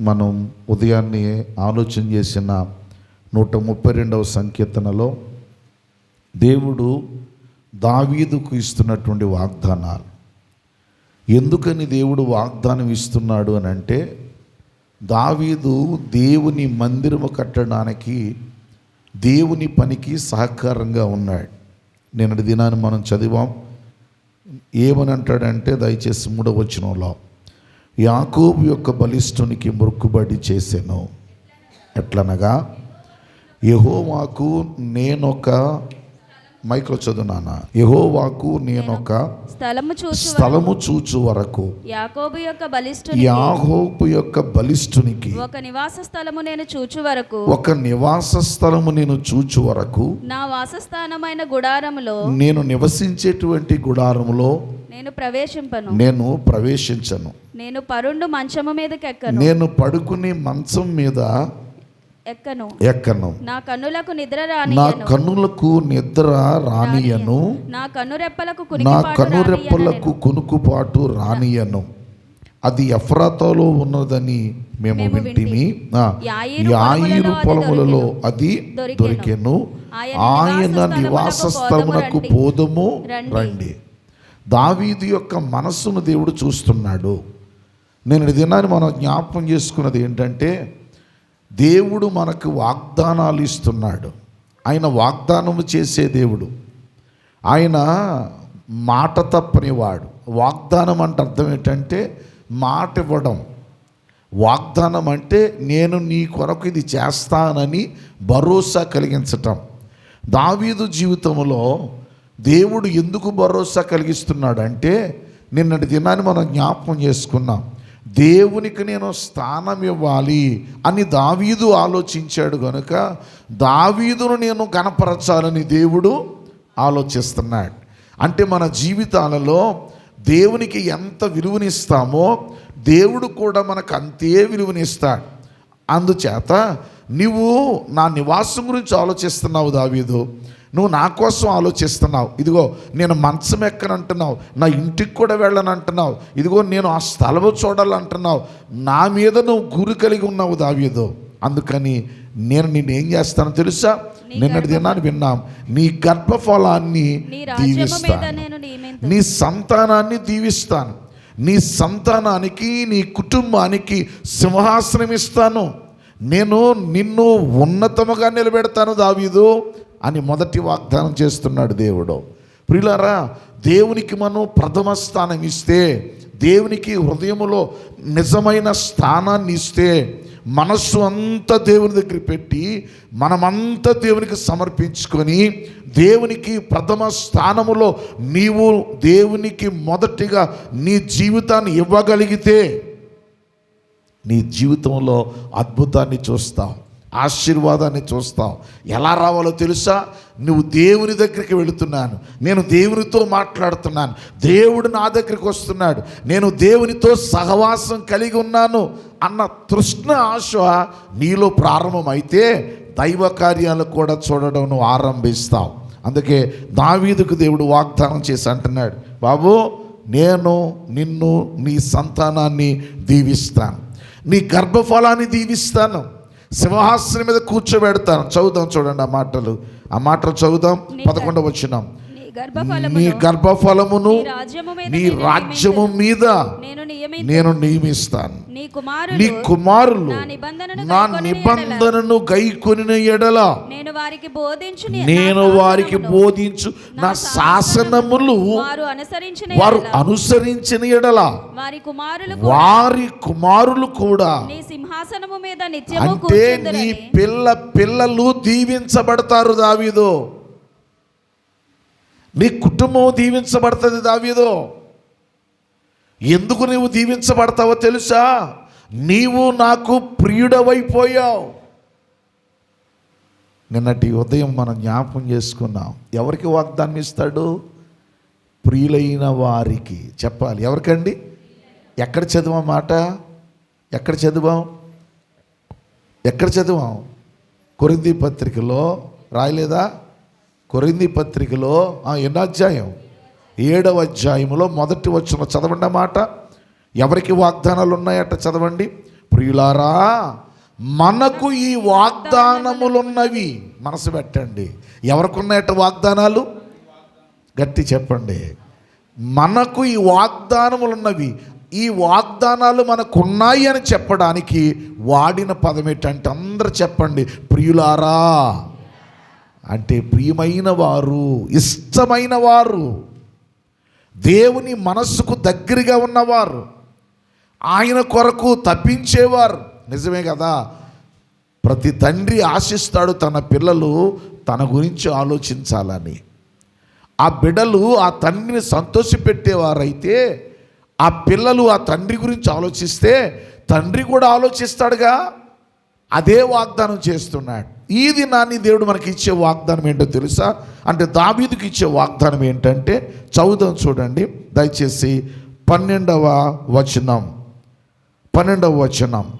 మనం ఉదయాన్నే ఆలోచన చేసిన నూట ముప్పై రెండవ సంకీర్తనలో దేవుడు దావీదుకు ఇస్తున్నటువంటి వాగ్దానాలు. ఎందుకని దేవుడు వాగ్దానం ఇస్తున్నాడు అని అంటే దావీదు దేవుని మందిరము కట్టడానికి దేవుని పనికి సహకారంగా ఉన్నాడు. నిన్నటి దినాన్ని మనం చదివాం ఏమని అంటాడంటే దయచేసి మూడవచనంలో యాకోబు యొక్క బలిష్ఠునికి మొక్కుబడి చేశాను ఎట్లనగా యహోవాకు నేనొక మైక్లో చదువునానా యహోవాకు నేనొక స్థలము చూచు స్థలము చూచు వరకు యాకోబు యొక్క బలిష్ఠుని యాహోపు యొక్క బలిష్ఠునికి ఒక నివాస స్థలము నేను చూచు వరకు ఒక నివాస స్థలము నేను చూచు వరకు నా వాసస్థానమైన గుడారములో నేను నివసించేటువంటి గుడారములో నేను ప్రవేశింపను. నేను ప్రవేశించను. నేను పరుండు మంచము మీదకి ఎక్కను నేను పడుకునే మంచం మీద ఎక్కను. ఎక్కను. నా కన్నులకు నిద్ర నా రానియను కన్నులకు నిద్ర రానియను నా కన్నురెప్పలకు నా కునికిపాటు కనురెప్పలకు కొనుకుపాటు రానియను అది ఎఫ్రాతాలో ఉన్నదని మేము వింటిమి. యాయీరు పొలములలో అది దొరికెను. ఆయన నివాస స్థలమునకు పోదము. రండి. దావీదు యొక్క మనస్సును దేవుడు చూస్తున్నాడు. నేను దినాన్ని మనం జ్ఞాపకం చేసుకున్నది ఏంటంటే దేవుడు మనకు వాగ్దానాలు ఇస్తున్నాడు. ఆయన వాగ్దానము చేసే దేవుడు. ఆయన మాట తప్పనివాడు. వాగ్దానం అంటే అర్థం ఏంటంటే మాట ఇవ్వడం. వాగ్దానం అంటే నేను నీ కొరకు ఇది చేస్తానని భరోసా కలిగించటం. దావీదు జీవితంలో దేవుడు ఎందుకు భరోసా కలిగిస్తున్నాడు అంటే నిన్నటి దినాన్ని మనం జ్ఞాపకం చేసుకున్నాం. దేవునికి నేను స్థానం ఇవ్వాలి అని దావీదు ఆలోచించాడు కనుక దావీదును నేను కనపరచాలని దేవుడు ఆలోచిస్తున్నాడు. అంటే మన జీవితాలలో దేవునికి ఎంత విలువనిస్తామో దేవుడు కూడా మనకు అంతే విలువనిస్తాడు. అందుచేత నువ్వు నా నివాసం గురించి ఆలోచిస్తున్నావు దావీదు. నువ్వు నా కోసం ఆలోచిస్తున్నావు. ఇదిగో నేను మంచం ఎక్కనంటున్నావు. నా ఇంటికి కూడా వెళ్ళనంటున్నావు. ఇదిగో నేను ఆ స్థలము చూడాలంటున్నావు. నా మీద నువ్వు గురి కలిగి ఉన్నావు దావీదు. అందుకని నేను నిన్ను ఏం చేస్తానో తెలుసా? నిన్నటి దినాన్ని విన్నాం. నీ గర్భఫలాన్ని దీవిస్తాను. నీ సంతానాన్ని దీవిస్తాను. నీ సంతానానికి నీ కుటుంబానికి సింహాసనం ఇస్తాను నేను నిన్ను ఉన్నతముగా నిలబెడతాను దావీదు. అని మొదటి వాగ్దానం చేస్తున్నాడు దేవుడు. ప్రియులారా దేవునికి మనం ప్రథమ స్థానం ఇస్తే దేవునికి హృదయములో నిజమైన స్థానాన్ని ఇస్తే మనస్సు అంతా దేవుని దగ్గర పెట్టి మనమంతా దేవునికి సమర్పించుకొని దేవునికి ప్రథమ స్థానములో నీవు దేవునికి మొదటిగా నీ జీవితాన్ని ఇవ్వగలిగితే నీ జీవితంలో అద్భుతాన్ని చూస్తావు ఆశీర్వాదాన్ని చూస్తావు ఎలా రావాలో తెలుసా? నువ్వు దేవుని దగ్గరికి వెళుతున్నాను. నేను దేవునితో మాట్లాడుతున్నాను. దేవుడు నా దగ్గరికి వస్తున్నాడు. నేను దేవునితో సహవాసం కలిగి ఉన్నాను అన్న తృష్ణ ఆశ నీలో ప్రారంభమైతే దైవ కార్యాలు కూడా చూడడం నువ్వు ఆరంభిస్తావు. అందుకే దావీదుకు దేవుడు వాగ్దానం చేసి అంటున్నాడు బాబు నేను నిన్ను నీ సంతానాన్ని దీవిస్తాను. నీ గర్భఫలాన్ని దీవిస్తాను. సింహాసనం మీద కూర్చోబెడతాను. చదువుదాం చూడండి ఆ మాటలు. ఆ మాటలు చదువుదాం. పదకొండవ వచ్చినాం నీ గర్భఫలము నీ గర్భఫలమును నీ రాజ్యము మీద నేను రాజ్యము మీద నేను నియమింతు నేను నియమిస్తాను. నీ కుమారులు నీ నిబంధనను నా గైకొనిన నిబంధనను గైకొనిన ఎడల. నేను వారికి బోధించు నీ- నేను నా వారికి శాసనమును, బోధించు నా శాసనములు వారు అనుసరించిన వారు ఎడల. వారి కుమారులు వారి కుమారులు కూడా సింహాసనము మీద నిత్యము అంటే నీ పిల్ల పిల్లలు దీవించబడతారు దావీదో. నీ కుటుంబం దీవించబడుతుంది దావీదో. ఎందుకు నీవు దీవించబడతావో తెలుసా? నీవు నాకు ప్రియుడవైపోయావు. నిన్నటి ఉదయం మనం జ్ఞాపకం చేసుకున్నాం. ఎవరికి వాగ్దానం ఇస్తాడు? ప్రియులైన వారికి. చెప్పాలి. ఎవరికండి? ఎక్కడ చదివాం మాట? ఎక్కడ చదివాం? ఎక్కడ చదివాం? కొరింది పత్రికలో రాయలేదా? కొరింది పత్రికలో ఆ, ఎన్నో అధ్యాయం? ఏడవ అధ్యాయంలో మొదటి వచ్చిన చదవండి అన్నమాట మాట. ఎవరికి వాగ్దానాలు ఉన్నాయట చదవండి? ప్రియులారా మనకు ఈ వాగ్దానములున్నవి. మనసు పెట్టండి. ఎవరికి ఉన్నాయట వాగ్దానాలు? గట్టి చెప్పండి. మనకు ఈ వాగ్దానములు ఉన్నవి ఈ వాగ్దానాలు మనకున్నాయి అని చెప్పడానికి వాడిన పదం ఏంటంటే అందరు చెప్పండి ప్రియులారా అంటే ప్రియమైన వారు ఇష్టమైన వారు దేవుని మనస్సుకు దగ్గరగా ఉన్నవారు ఆయన కొరకు తప్పించేవారు. నిజమే కదా? ప్రతి తండ్రి ఆశిస్తాడు తన పిల్లలు తన గురించి ఆలోచించాలని. ఆ బిడ్డలు ఆ తండ్రిని సంతోషపెట్టేవారైతే ఆ పిల్లలు ఆ తండ్రి గురించి ఆలోచిస్తే తండ్రి కూడా ఆలోచిస్తాడుగా. అదే వాగ్దానం చేస్తున్నాడు. ఈ దినాన్ని దేవుడు మనకి ఇచ్చే వాగ్దానం ఏంటో తెలుసా? అంటే దావీదుకి ఇచ్చే వాగ్దానం ఏంటంటే చదువుదాం చూడండి దయచేసి పన్నెండవ వచనం. పన్నెండవ వచనం.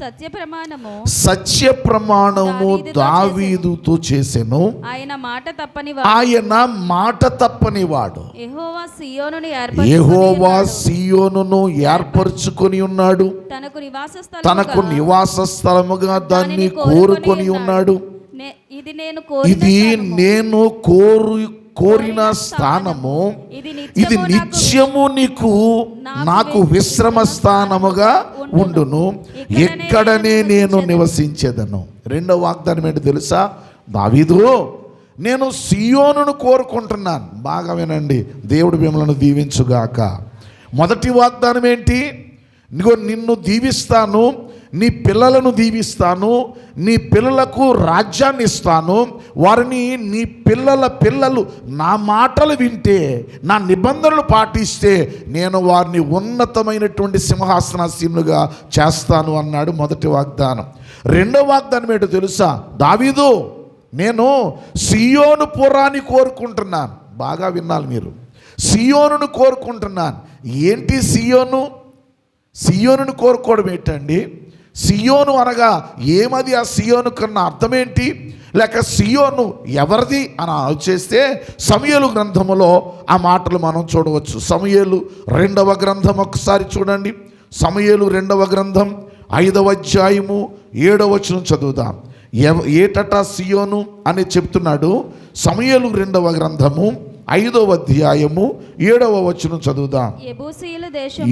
సత్య ప్రమాణము సత్య ప్రమాణము దావీదుతో చేసెను. ఆయన మాట తప్పని ఆయన మాట తప్పని వాడు. యెహోవా సియోనుని యెహోవా ఏర్పరచుకొని సియోనును ఏర్పరచుకొని ఉన్నాడు. తనకు నివాస తనకు నివాస స్థలముగా దాన్ని కోరుకొని ఉన్నాడు. ఇది నేను కోరిన ఇది. నేను కోరు కోరిన స్థానము ఇది నిత్యము నాకు నీకు విశ్రమ స్థానముగా ఉండును. ఎక్కడనే నేను నివసించేదను. రెండో వాగ్దానం ఏంటి తెలుసా? దావీదు నేను సియోనును కోరుకుంటున్నాను. బాగా వినండి. దేవుడు మిమ్మల్ని దీవించుగాక. మొదటి వాగ్దానం ఏంటి? నిన్ను దీవిస్తాను. నీ పిల్లలను దీవిస్తాను నీ పిల్లలకు రాజ్యాన్ని ఇస్తాను వారిని నీ పిల్లల పిల్లలు నా మాటలు వింటే నా నిబంధనలు పాటిస్తే నేను వారిని ఉన్నతమైనటువంటి సింహాసనాసీనులుగా చేస్తాను అన్నాడు మొదటి వాగ్దానం. రెండో వాగ్దానం ఏంటో తెలుసా? దావీదు నేను సియోను పురాన్ని కోరుకుంటున్నాను. బాగా వినాలి మీరు. సియోనును కోరుకుంటున్నాను. ఏంటి సియోను? సియోనును కోరుకోవడం ఏంటండి? సియోను అనగా ఏమది? ఆ సియోను కన్నా అర్థం ఏంటి లేక సియోను ఎవరిది? అని ఆలోచిస్తే సమయలు గ్రంథములో ఆ మాటలు మనం చూడవచ్చు. సమయలు రెండవ గ్రంథం ఒకసారి చూడండి. సమయలు రెండవ గ్రంథం ఐదవ అధ్యాయము ఏడవ వచనం చదువుదాం. ఎవ ఏటట సియోను అని చెప్తున్నాడు. సమయలు రెండవ గ్రంథము ఐదవ అధ్యాయము ఏడవ వచనం చదువుదాం.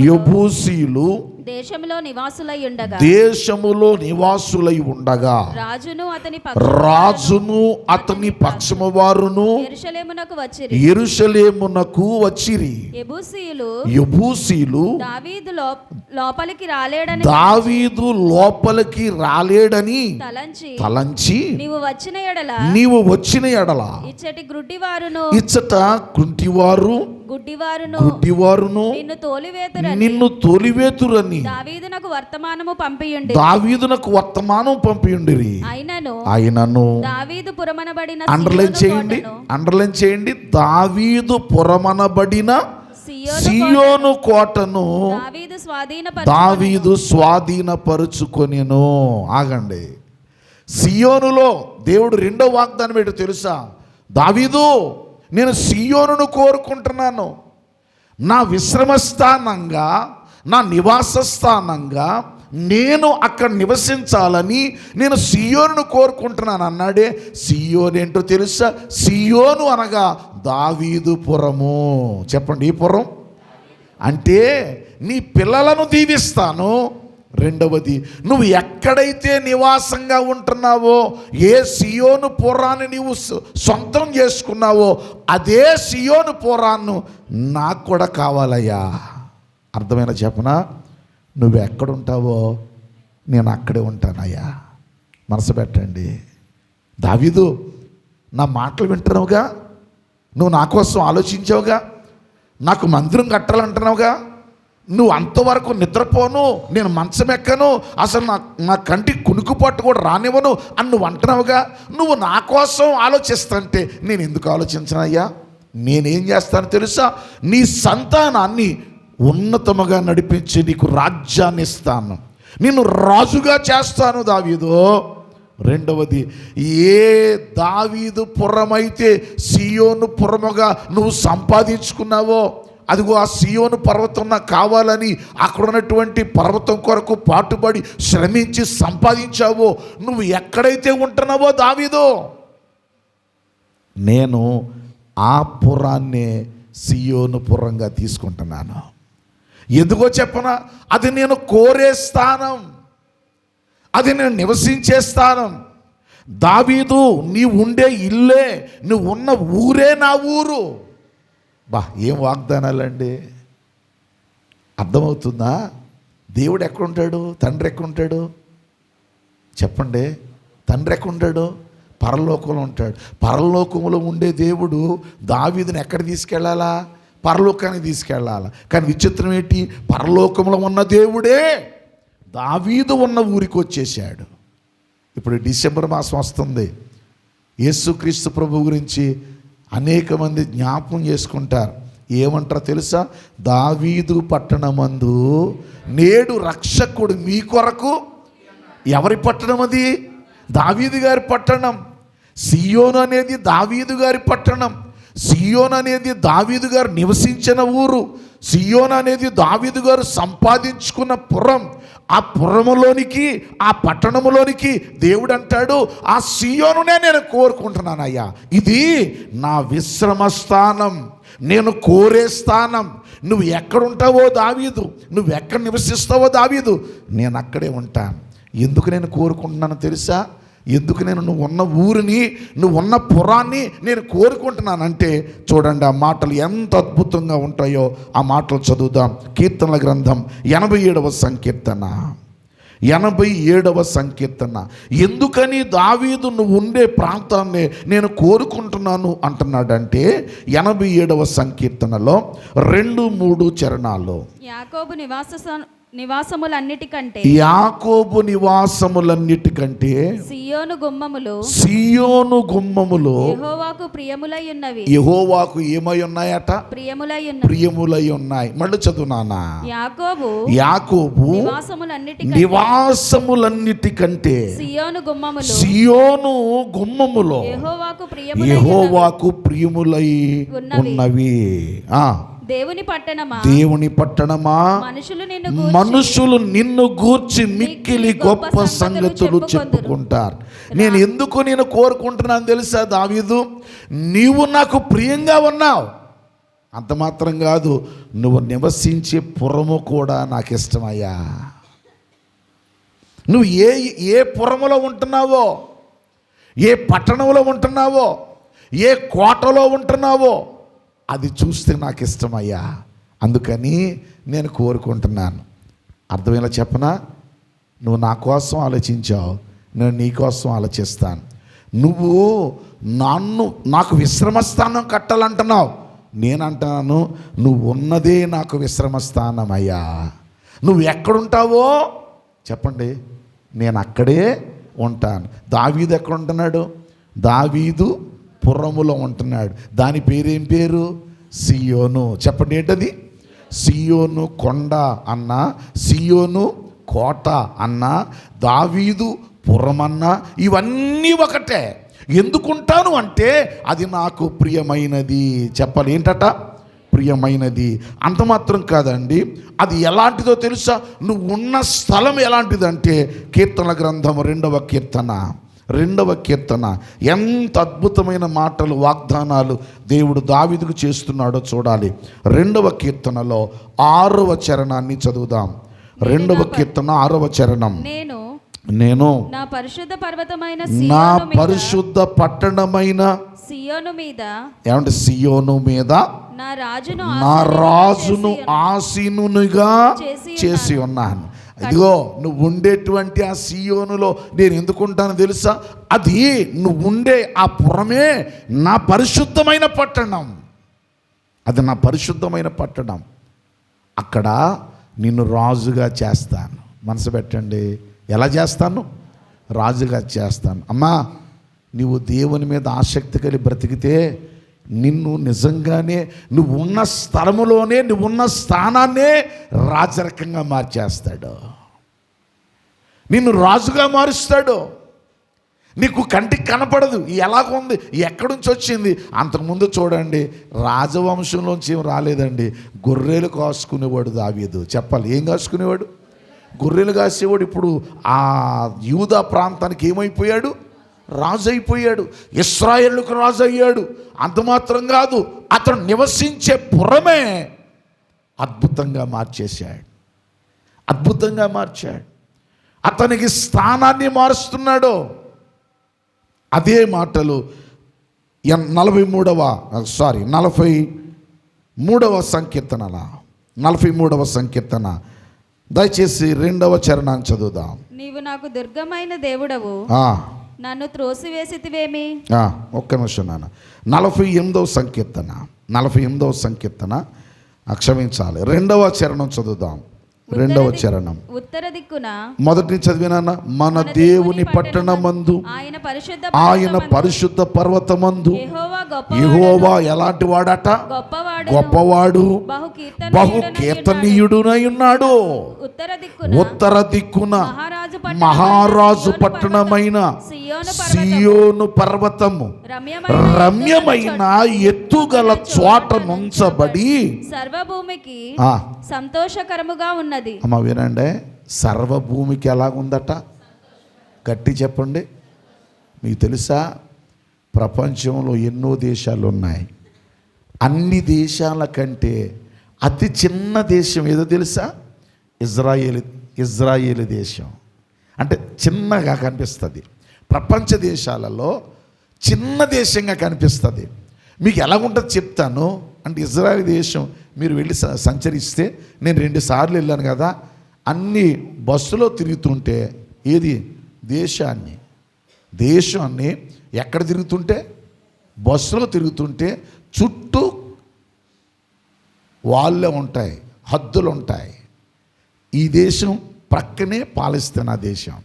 యబూసీలు దేశంలో నివాసులై ఉండగా. దేశములో నివాసులై ఉండగా. రాజును అతని రాజును అతని పక్షము వారును ఎరుషలేమునకు వచ్చిరి. ఎరుషలేమునకు వచ్చిరి. యెబూసీయులు యబూసీలు దావీదు లోపలికి రాలేడని దావీదు లోపలికి రాలేడని తలంచి తలంచి నీవు వచ్చిన ఎడల నీవు వచ్చిన ఎడల ఇచ్చటి గ్రుడ్డివారును ఇచ్చట కుంటివారు గుడ్డివారును. గుడ్డివారును నిన్ను తోలివేతురని. నిన్ను తోలివేతురని. దావీదునకు వర్తమానము పంపియుండి దావీదునకు వర్తమానం పంపియుండిరి. అయినను ఆయనను దావీదు పురమనబడిన అండర్లైన్ చేయండి. అండర్లైన్ చేయండి. దావీదు పురమనబడిన సీయోను కోటను. దావీదు స్వాధీనపరుచుకొనిను ఆగండి. సియోనులో దేవుడు రెండో వాగ్దానం ఏంటో తెలుసా? దావీదు నేను సియోనును కోరుకుంటున్నాను. నా విశ్రమ స్థానంగా నా నివాస స్థానంగా నేను అక్కడ నివసించాలని నేను సియోనును కోరుకుంటున్నాను అన్నాడే. సియోన్ ఏంటో తెలుసా? సియోను అనగా దావీదు పురము. చెప్పండి ఈ పురం. అంటే నీ పిల్లలను దీవిస్తాను రెండవది నువ్వు ఎక్కడైతే నివాసంగా ఉంటున్నావో ఏ సియోను పురాన్ని నీవు సొంతం చేసుకున్నావో అదే సియోను పురాన్ని నాకు కూడా కావాలయ్యా. అర్థమైన చెప్పనా? నువ్వు ఎక్కడుంటావో నేను అక్కడే ఉంటానయ్యా. మనసు పెట్టండి. దావీదు నా మాటలు వింటున్నావుగా? నువ్వు నా కోసం ఆలోచించావుగా? నాకు మందిరం కట్టాలంటున్నావుగా? నువ్వు అంతవరకు నిద్రపోను నేను మంచం ఎక్కను అసలు నా నా కంటికి కునుకుపట్టు కూడా రానివ్వను అని నువ్వు అంటున్నావుగా? నువ్వు నా కోసం ఆలోచిస్తంటే నేను ఎందుకు ఆలోచించనయ్యా నేనేం చేస్తాను తెలుసా? నీ సంతానాన్ని ఉన్నతముగా నడిపించి నీకు రాజ్యాన్ని ఇస్తాను. నిన్ను రాజుగా చేస్తాను దావీదు. రెండవది ఏ దావీదు పురమైతే సియోను పురముగా నువ్వు సంపాదించుకున్నావో అదిగో ఆ సియోను పర్వతం నాకు కావాలని అక్కడ ఉన్నటువంటి పర్వతం కొరకు పాటుపడి శ్రమించి సంపాదించావో నువ్వు ఎక్కడైతే ఉంటున్నావో దావీదో. నేను ఆ పురాన్నే సియోను పురంగా తీసుకుంటున్నాను. ఎందుకో చెప్పనా? అది నేను కోరే స్థానం. అది నేను నివసించే స్థానం. దావీదు నీ ఉండే ఇల్లే నువ్వు ఉన్న ఊరే నా ఊరు. బా ఏం వాగ్దానాలండి? అర్థమవుతుందా? దేవుడు ఎక్కడుంటాడు? తండ్రి ఎక్కడుంటాడు? చెప్పండి. తండ్రి ఎక్కడుంటాడు? పరలోకంలో ఉంటాడు. పరలోకంలో ఉండే దేవుడు దావీదుని ఎక్కడ తీసుకెళ్ళాలా? పరలోకానికి తీసుకెళ్ళాలా? కానీ విచిత్రం ఏంటి? పరలోకంలో ఉన్న దేవుడే దావీదు ఉన్న ఊరికి వచ్చేసాడు ఇప్పుడు డిసెంబర్ మాసం వస్తుంది. యేసుక్రీస్తు ప్రభు గురించి అనేక మంది జ్ఞాపకం చేసుకుంటారు. ఏమంటారో తెలుసా? దావీదు పట్టణమందు నేడు రక్షకుడు మీ కొరకు ఎవరి పట్టణం అది? దావీదు గారి పట్టణం. సియోన్ అనేది దావీదు గారి పట్టణం. సియోన్ అనేది దావీదు గారు నివసించిన ఊరు. సియోన్ అనేది దావీదు గారు సంపాదించుకున్న పురం. ఆ పురములోనికి ఆ పట్టణములోనికి దేవుడు అంటాడు ఆ సియోనునే నేను కోరుకుంటున్నాను అయ్యా ఇది నా విశ్రమ స్థానం. నేను కోరే స్థానం. నువ్వు ఎక్కడుంటావో దావీదు. నువ్వు ఎక్కడ నివసిస్తావో దావీదు. నేను అక్కడే ఉంటాను. ఎందుకు నేను కోరుకుంటున్నాను తెలుసా? ఎందుకు నేను నువ్వు ఉన్న ఊరిని నువ్వు ఉన్న పురాన్ని నేను కోరుకుంటున్నానంటే చూడండి ఆ మాటలు ఎంత అద్భుతంగా ఉంటాయో ఆ మాటలు చదువుదాం. కీర్తనల గ్రంథం ఎనభై ఏడవ సంకీర్తన. ఎనభై ఏడవ సంకీర్తన. ఎందుకని దావీదు నువ్వు ఉండే ప్రాంతాన్ని నేను కోరుకుంటున్నాను అంటున్నాడంటే ఎనభై ఏడవ సంకీర్తనలో రెండు మూడు చరణాలు. యాకోబు నివాస నివాసములన్నిటికంటే యాకోబు నివాసములన్నిటికంటే సియోను గుమ్మములు సియోను గుమ్మములో యెహోవాకు ప్రియములై ఉన్నవి యెహోవాకు ఏమై ఉన్నాయట ప్రియములై ఉన్నవి ప్రియములై ఉన్నాయి మళ్ళీ చదువునానా యాకోబు యాకోబు నివాసములన్నిటికంటే నివాసములన్నిటికంటే సియోను గుమ్మములు సియోను గుమ్మములో యెహోవాకు ప్రియములై. యెహోవాకు ప్రియములై ఉన్నవి. ఆ. దేవుని పట్టణమా? దేవుని పట్టణమా? మనుషులు నిన్ను గూర్చి మనుషులు నిన్ను గూర్చి మిక్కిలి గొప్ప సంగతులు చెప్పుకుంటారు. నేను ఎందుకు నేను కోరుకుంటున్నాను తెలుసా దావీదు? నీవు నాకు ప్రియంగా ఉన్నావు. అంత మాత్రం కాదు నువ్వు నివసించే పురము కూడా నాకు ఇష్టమయ్యా నువ్వు ఏ ఏ పురములో ఉంటున్నావో ఏ పట్టణంలో ఉంటున్నావో ఏ కోటలో ఉంటున్నావో అది చూస్తే నాకు ఇష్టమయ్యా. అందుకని నేను కోరుకుంటున్నాను. అర్థమేలా చెప్పనా? నువ్వు నా కోసం ఆలోచించావు నేను నీ కోసం ఆలోచిస్తాను. నువ్వు నన్ను నాకు విశ్రమస్థానం కట్టాలంటున్నావు. నేనంటున్నాను నువ్వు ఉన్నదే నాకు విశ్రమస్థానం అయ్యా నువ్వు ఎక్కడుంటావో చెప్పండి. నేను అక్కడే ఉంటాను. దావీదు ఎక్కడ ఉంటున్నాడు దావీదు పురములో ఉంటున్నాడు. దాని పేరేం పేరు? సియోను. చెప్పండి ఏంటది? సియోను కొండ అన్న సియోను కోట అన్న దావీదు పురమన్న ఇవన్నీ ఒకటే. ఎందుకుంటాను అంటే అది నాకు ప్రియమైనది. చెప్పాలి ఏంటట? ప్రియమైనది. అంత మాత్రం కాదండి. అది ఎలాంటిదో తెలుసా? నువ్వు ఉన్న స్థలం ఎలాంటిదంటే కీర్తన గ్రంథం రెండవ కీర్తన. రెండవ కీర్తన. ఎంత అద్భుతమైన మాటలు వాగ్దానాలు దేవుడు దావిదుకు చేస్తున్నాడో చూడాలి. రెండవ కీర్తనలో ఆరవ చరణాన్ని చదువుదాం. రెండవ కీర్తన ఆరవ చరణం. నేను నేను నా పరిశుద్ధ పర్వతమైన నా పరిశుద్ధ పట్టణమైన సియోను మీద ఏమంటే సియోను మీద నా రాజును నా రాజును. ఆసీనునిగా చేసి ఉన్నాను. ఇదిగో నువ్వు ఉండేటువంటి ఆ సీయోనులో నేను ఎందుకుంటాను తెలుసా? అది నువ్వు ఉండే ఆ పురమే నా పరిశుద్ధమైన పట్టణం. అది నా పరిశుద్ధమైన పట్టణం. అక్కడ నిన్ను రాజుగా చేస్తాను. మనసు పెట్టండి. ఎలా చేస్తాను? రాజుగా చేస్తాను. అమ్మా నువ్వు దేవుని మీద ఆసక్తి కలిగి బ్రతికితే నిన్ను నిజంగానే నువ్వు ఉన్న స్థలములోనే నువ్వు ఉన్న స్థానాన్నే రాజరకంగా మార్చేస్తాడు. నిన్ను రాజుగా మారుస్తాడు. నీకు కంటికి కనపడదు. ఎలాగుంది ఎక్కడి నుంచి వచ్చింది? అంతకుముందు చూడండి రాజవంశంలోంచి ఏం రాలేదండి. గొర్రెలు కాసుకునేవాడు దావీదు. చెప్పాలి ఏం కాసుకునేవాడు? గొర్రెలు కాసేవాడు. ఇప్పుడు ఆ యూదా ప్రాంతానికి ఏమైపోయాడు? రాజు అయిపోయాడు ఇస్రాయేళ్ళకు రాజు అయ్యాడు అంత మాత్రం కాదు అతను నివసించే పురమే అద్భుతంగా మార్చేశాడు. అద్భుతంగా మార్చాడు. అతనికి స్థానాన్ని మారుస్తున్నాడు. అదే మాటలు నలభై మూడవ సారీ నలభై మూడవ సంకీర్తనల. నలభై మూడవ సంకీర్తన. దయచేసి రెండవ చరణాన్ని చదువుదాం. నీవు నాకు దుర్గమైన దేవుడవు. నన్ను త్రోసివేసితివేమి? ఆ, ఒక్క నిమిషం నాన్న. నలభై ఎనిమిదవ సంకీర్తన నలభై ఎనిమిదవ సంకీర్తన క్షమించాలి. రెండవ చరణం చదువుదాం. రెండవ చరణం. ఉత్తర దిక్కున మొదటి చదివినా మన దేవుని పట్టణమందు ఆయన పరిశుద్ధ ఆయన పరిశుద్ధ పర్వతమందు యెహోవా ఎలాంటి వాడట? గొప్పవాడు గొప్పవాడు బహు కీర్తన బహు కీర్తనీయుడునై ఉన్నాడు. ఉత్తర దిక్కున ఉత్తర దిక్కున మహారాజు పట్టణమైన సియోను పర్వతము. రమ్యమైన ఎత్తుగల చోట నుంచబడి సర్వభూమికి సంతోషకరముగా ఉన్నది. అమ్మ వినండి సర్వభూమికి ఎలాగుందట? గట్టి చెప్పండి. మీకు తెలుసా? ప్రపంచంలో ఎన్నో దేశాలు ఉన్నాయి అన్ని దేశాల కంటే అతి చిన్న దేశం ఏదో తెలుసా? ఇజ్రాయేల్ ఇజ్రాయేల్ దేశం. అంటే చిన్నగా కనిపిస్తుంది. ప్రపంచ దేశాలలో చిన్న దేశంగా కనిపిస్తుంది. మీకు ఎలా ఉంటుందో చెప్తాను. అంటే ఇజ్రాయల్ దేశం మీరు వెళ్ళి స- సంచరిస్తే నేను రెండు సార్లు వెళ్ళాను కదా అన్ని బస్సులో తిరుగుతుంటే ఏది? దేశాన్ని. దేశాన్ని ఎక్కడ తిరుగుతుంటే? బస్సులో తిరుగుతుంటే చుట్టూ వాళ్ళే ఉంటాయి హద్దులు ఉంటాయి. ఈ దేశం ప్రక్కనే పాలిస్తున్న దేశం.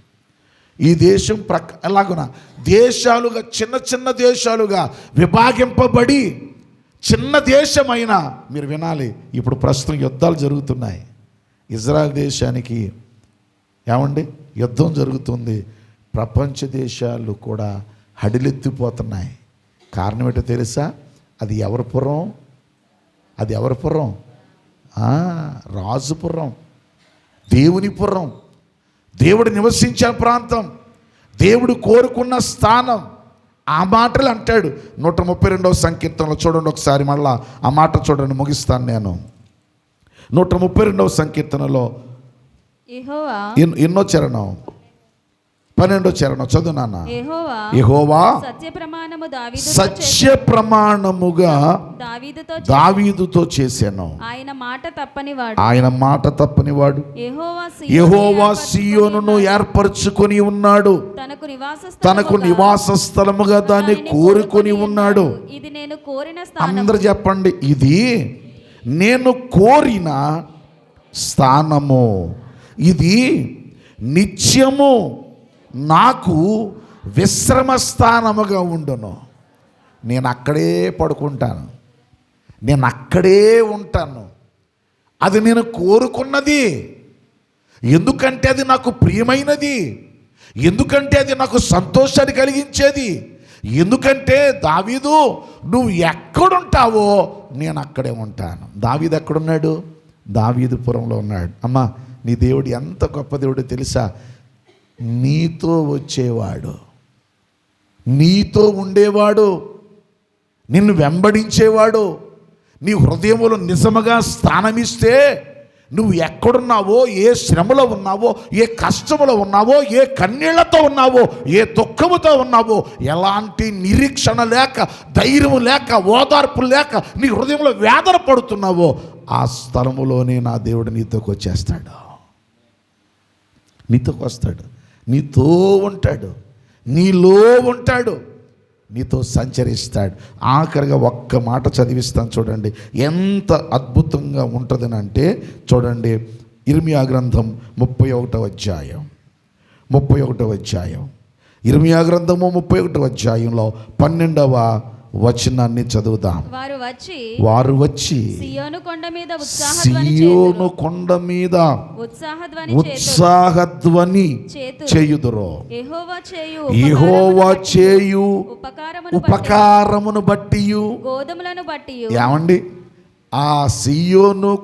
ఈ దేశం ప్రక్క ఎలాగున? దేశాలుగా చిన్న చిన్న దేశాలుగా విభాగింపబడి చిన్న దేశమైనా మీరు వినాలి. ఇప్పుడు ప్రస్తుతం యుద్ధాలు జరుగుతున్నాయి. ఇజ్రాయెల్ దేశానికి ఏమండి? యుద్ధం జరుగుతుంది. ప్రపంచ దేశాలు కూడా హడిలెత్తిపోతున్నాయి. కారణం ఏంటో తెలుసా? అది ఎవరి పురం అది ఎవరి పురం రాజుపురం దేవుని పురం దేవుడు నివసించే ప్రాంతం దేవుడు కోరుకున్న స్థానం. ఆ మాటలు అంటాడు. నూట ముప్పై రెండవ సంకీర్తనలో చూడండి ఒకసారి మళ్ళా ఆ మాట చూడండి ముగిస్తాను నేను. నూట ముప్పై రెండవ సంకీర్తనలో ఎన్నో చరణం? పన్నెండో చరణం. చదువు నాన్న. యెహోవా సత్య ప్రమాణముగా దావీదుతో చేశాను. ఆయన మాట తప్పని వాడు. ఆయన మాట తప్పనివాడు యెహోవా యెహోవా సియోనును ఏర్పరచుకొని ఉన్నాడు. తనకు నివాస తనకు నివాస స్థలముగా దాన్ని కోరుకొని ఉన్నాడు. ఇది నేను కోరిన అందరు చెప్పండి ఇది నేను కోరిన స్థానము. ఇది నిత్యము. నాకు విశ్రమ స్థానముగా ఉండును. నేను అక్కడే పడుకుంటాను. నేను అక్కడే ఉంటాను. అది నేను కోరుకున్నది. ఎందుకంటే అది నాకు ప్రియమైనది. ఎందుకంటే అది నాకు సంతోషాన్ని కలిగించేది. ఎందుకంటే దావీదు నువ్వు ఎక్కడుంటావో నేను అక్కడే ఉంటాను. దావీదు ఎక్కడున్నాడు? దావీదుపురంలో ఉన్నాడు. అమ్మా నీ దేవుడు ఎంత గొప్ప దేవుడు తెలుసా? నీతో వచ్చేవాడు. నీతో ఉండేవాడు. నిన్ను వెంబడించేవాడు. నీ హృదయములో నిజముగా స్థానమిస్తే నువ్వు ఎక్కడున్నావో ఏ శ్రమలో ఉన్నావో ఏ కష్టములో ఉన్నావో ఏ కన్నీళ్ళతో ఉన్నావో ఏ దుఃఖముతో ఉన్నావో ఎలాంటి నిరీక్షణ లేక ధైర్యము లేక ఓదార్పు లేక నీ హృదయంలో వేదన పడుతున్నావో ఆ స్థలములోనే నా దేవుడు నీతోకి వచ్చేస్తాడు నీతోకి వస్తాడు నీతో ఉంటాడు. నీలో ఉంటాడు. నీతో సంచరిస్తాడు. ఆఖరిగా ఒక్క మాట చదివిస్తాను చూడండి. ఎంత అద్భుతంగా ఉంటుందని అంటే చూడండి ఇర్మియా గ్రంథం ముప్పై ఒకటవ అధ్యాయం. ముప్పై ఒకటవ అధ్యాయం. ఇర్మియా గ్రంథము ముప్పై ఒకటవ అధ్యాయంలో పన్నెండవ వచనాన్ని చదువుదాం. వారు వచ్చి వారు వచ్చి సియోను కొండ మీద సియోను కొండ మీద ఉత్సాహధ్వని చేయుదురు. యెహోవా చేయు ఉపకారమును బట్టి గోధుమలను బట్టి ఏమండి? ఆ సియోను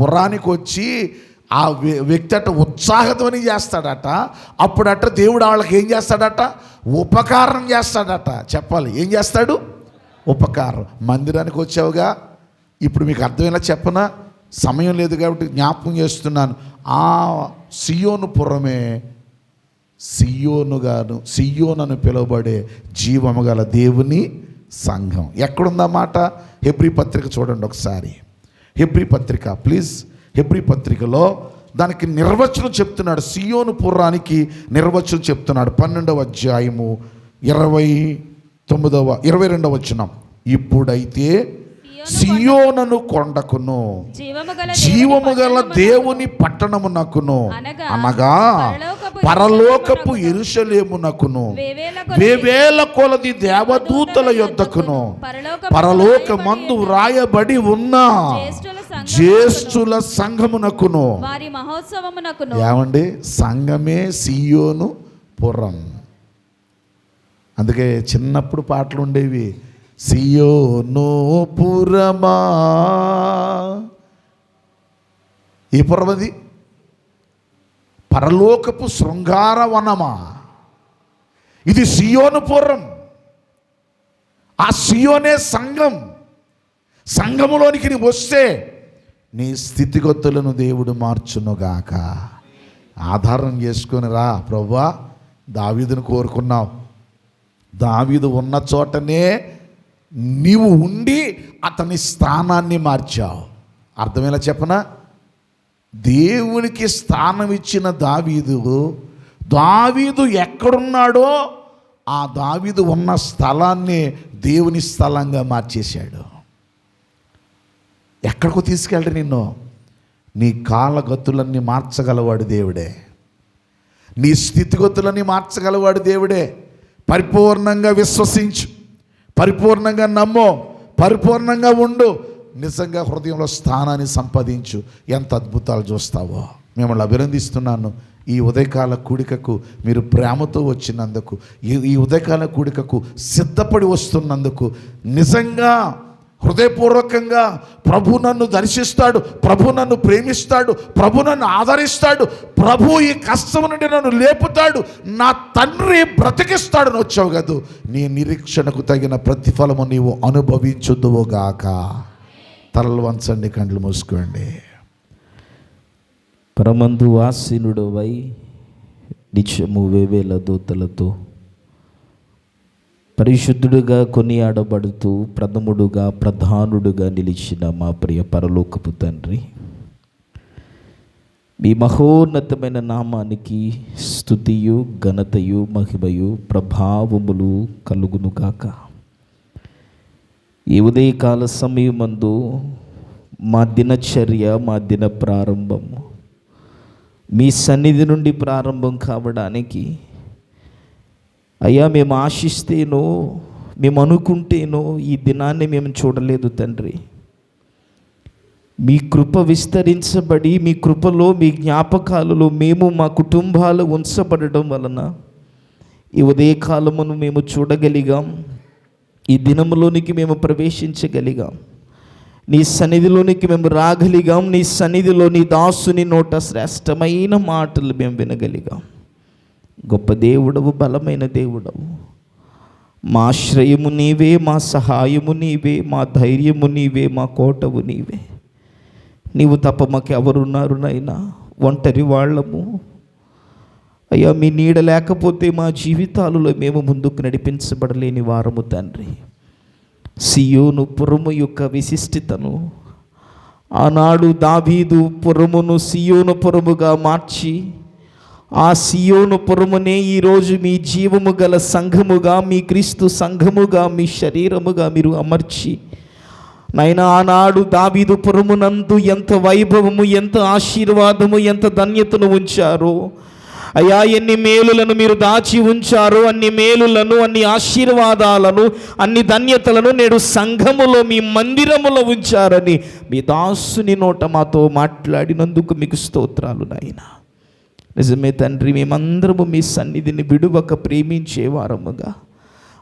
పురానికి వచ్చి ఆ వ్య- వ్యక్తి అట ఉత్సాహధ్వని చేస్తాడట. అప్పుడట దేవుడు వాళ్ళకి ఏం చేస్తాడట? ఉపకారం చేస్తాడట. చెప్పాలి. ఏం చేస్తాడు? ఉపకారం. మందిరానికి వచ్చావుగా ఇప్పుడు మీకు అర్థమైనా చెప్పనా? సమయం లేదు కాబట్టి జ్ఞాపకం చేస్తున్నాను. ఆ సియోను పురమే సియోనుగాను సియోనని పిలువబడే జీవము గల దేవుని సంఘం. ఎక్కడుందన్నమాట హెబ్రి పత్రిక చూడండి ఒకసారి. హెబ్రి పత్రిక ప్లీజ్. హెబ్రి పత్రికలో దానికి నిర్వచనం చెప్తున్నాడు. సియోను పురానికి నిర్వచనం చెప్తున్నాడు. పన్నెండవ అధ్యాయము ఇరవై తొమ్మిదవ ఇరవై రెండవ వచనం. ఇప్పుడైతే సియోనను కొండకును జీవము గల దేవుని పట్టణమునకును అనగా పరలోకపు ఎరుషలేమునకును వేవేల కొలది దేవదూతల యొద్దకును. పరలోక మందు వ్రాయబడి ఉన్న జ్యేష్ఠుల సంఘమునకును, ఏమండి? సంఘమే సియోను పురం. అందుకే చిన్నప్పుడు పాటలు ఉండేవి సియోనోపురమా ఈ ఏ పరలోకపు శృంగార వనమా ఇది సియోను పురం ఆ సియోనే సంఘం. సంఘములోనికి నీ వస్తే నీ స్థితిగతులను దేవుడు మార్చునుగాక. ఆధారం చేసుకొని రా ప్రవ్వా. దావీదును కోరుకున్నావు. దావీదు ఉన్న చోటనే నీవు ఉండి అతని స్థానాన్ని మార్చావు. అర్థమేలా చెప్పనా? దేవునికి స్థానం ఇచ్చిన దావీదు దావీదు ఎక్కడున్నాడో ఆ దావీదు ఉన్న స్థలాన్ని దేవుని స్థలంగా మార్చేశాడు. ఎక్కడికో తీసుకెళ్ళడు నిన్ను? నీ కాలగతులన్నీ మార్చగలవాడు దేవుడే. నీ స్థితిగతులన్నీ మార్చగలవాడు దేవుడే. పరిపూర్ణంగా విశ్వసించు. పరిపూర్ణంగా నమ్మో. పరిపూర్ణంగా ఉండు. నిజంగా హృదయంలో స్థానాన్ని సంపాదించు. ఎంత అద్భుతాలు చూస్తావో. మిమ్మల్ని అభినందిస్తున్నాను. ఈ ఉదయకాల కూడికకు మీరు ప్రేమతో వచ్చినందుకు. ఈ ఈ ఉదయకాల కూడికకు సిద్ధపడి వస్తున్నందుకు. నిజంగా హృదయపూర్వకంగా ప్రభు నన్ను దర్శిస్తాడు ప్రభు నన్ను ప్రేమిస్తాడు ప్రభు నన్ను ఆదరిస్తాడు ప్రభు ఈ కష్టం నుండి నన్ను లేపుతాడు నా తండ్రి బ్రతికిస్తాడని వచ్చావు కదూ. నీ నిరీక్షణకు తగిన ప్రతిఫలము నీవు అనుభవించుదువుగాక. తలలు వంచండి కండ్లు మూసుకోండి. పరమందు వై నిత్యము వేవేల దూతలతో పరిశుద్ధుడుగా కొనియాడబడుతూ ప్రథముడుగా ప్రధానుడుగా నిలిచిన మా ప్రియ పరలోకపు తండ్రి మీ మహోన్నతమైన నామానికి స్థుతియు ఘనతయు మహిమయు ప్రభావములు కలుగునుగాక ఈ ఉదయకాల సమయమందు మా దినచర్య మా దిన ప్రారంభము మీ సన్నిధి నుండి ప్రారంభం కావడానికి అయ్యా మేము ఆశిస్తేనో మేము అనుకుంటేనో ఈ దినాన్ని మేము చూడలేదు తండ్రి. మీ కృప విస్తరించబడి మీ కృపలో మీ జ్ఞాపకాలలో మేము మా కుటుంబాలు ఉంచబడడం వలన ఈ ఉదయకాలమును మేము చూడగలిగాం. ఈ దినములోనికి మేము ప్రవేశించగలిగాం. నీ సన్నిధిలోనికి మేము రాగలిగాం. నీ సన్నిధిలో నీ దాసుని నోట శ్రేష్టమైన మాటలు మేము వినగలిగాం. గొప్ప దేవుడవు బలమైన దేవుడవు. మా ఆశ్రయము నీవే మా సహాయము నీవే మా ధైర్యము నీవే మా కోటవు నీవే. నీవు తప్ప మాకు ఎవరున్నారు నైనా ఒంటరి వాళ్ళము. అయ్యా మీ నీడ లేకపోతే మా జీవితాలలో మేము ముందుకు నడిపించబడలేని వారము తండ్రి. సియోను పురము యొక్క విశిష్టతను ఆనాడు దావీదు పురమును సియోను పురముగా మార్చి ఆ సియోను పురమునే ఈరోజు మీ జీవము గల సంఘముగా మీ క్రీస్తు సంఘముగా మీ శరీరముగా మీరు అమర్చి. నైనా ఆనాడు దావీదు పురమునందు ఎంత వైభవము ఎంత ఆశీర్వాదము ఎంత ధన్యతను ఉంచారో. అయ్యా ఎన్ని మేలులను మీరు దాచి ఉంచారు అన్ని మేలులను అన్ని ఆశీర్వాదాలను అన్ని ధన్యతలను నేడు సంఘములో మీ మందిరములో ఉంచారని మీ దాసుని నోట మాతో మాట్లాడినందుకు మీకు స్తోత్రాలు నాయనా నిజమే తండ్రి మేమందరము మీ సన్నిధిని విడువక ప్రేమించేవారముగా.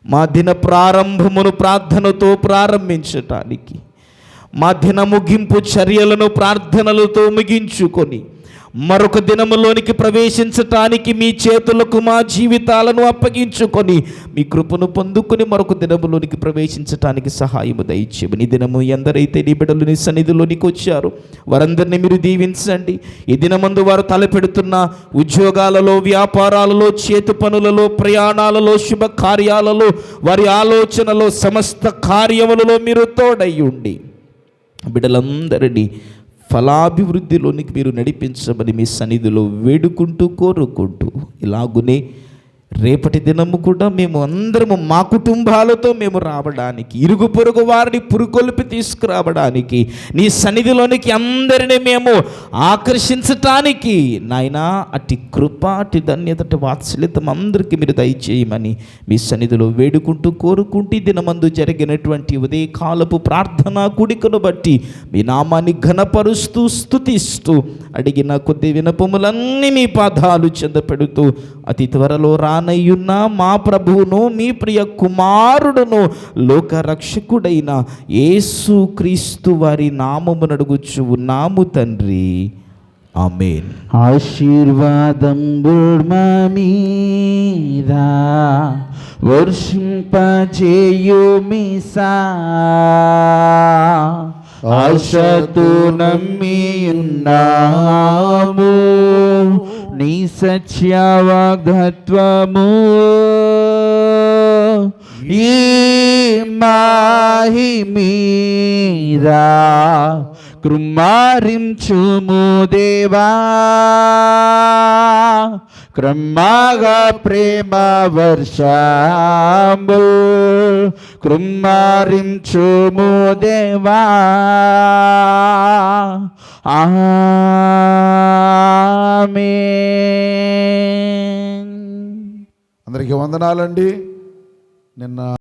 మా దిన ప్రారంభమును ప్రార్థనతో ప్రారంభించటానికి మా దిన ముగింపు చర్యలను ప్రార్థనలతో ముగించుకొని మరొక దినములోనికి ప్రవేశించటానికి మీ చేతులకు మా జీవితాలను అప్పగించుకొని మీ కృపను పొందుకొని మరొక దినములోనికి ప్రవేశించటానికి సహాయము దయచేము నీ దినము ఎందరైతే నీ బిడ్డలు నీ సన్నిధిలోనికి వచ్చారు వారందరినీ మీరు దీవించండి. ఈ దినమందు వారు తలపెడుతున్న ఉద్యోగాలలో వ్యాపారాలలో చేతి పనులలో ప్రయాణాలలో శుభ కార్యాలలో వారి ఆలోచనలో సమస్త కార్యములలో మీరు తోడయ్యుండి బిడ్డలందరినీ ఫలాభివృద్ధిలోనికి మీరు నడిపించమని మీ సన్నిధిలో వేడుకుంటూ కోరుకుంటూ ఇలాగునే రేపటి దినము కూడా మేము అందరము మా కుటుంబాలతో మేము రావడానికి ఇరుగు పొరుగు వారిని పురుకొల్పి తీసుకురావడానికి నీ సన్నిధిలోనికి అందరినీ మేము ఆకర్షించటానికి నాయనా అటి కృప అట్టి ధన్యత వాత్సల్యతం అందరికీ మీరు దయచేయమని మీ సన్నిధిలో వేడుకుంటూ కోరుకుంటూ దినమందు జరిగినటువంటి ఉదయకాలపు ప్రార్థన కుడికను బట్టి మీ నామాన్ని ఘనపరుస్తూ స్థుతిస్తూ అడిగిన కొద్ది వినపములన్నీ మీ పాదాలు చెంద పెడుతూ అతి త్వరలో రా తానయ్యున్న మా ప్రభువును మీ ప్రియ కుమారుడును లోక రక్షకుడైన యేసు క్రీస్తు వారి నామము నడుగుచు ఉన్నాము తండ్రి. ఆమెన్. ఆశీర్వాదం మీద వర్షింపజేయుమిసా ఆశతో నమ్మియున్నాము. నీ సత్య వాగ్దత్వము ఈ మాహి మీరా కృమ్మారించుము దేవా. క్రమ్మగా ప్రేమ వర్షంబు. కృమ్మారించుము దేవా. ఆమేన్. అందరికీ వందనాలండి. నిన్న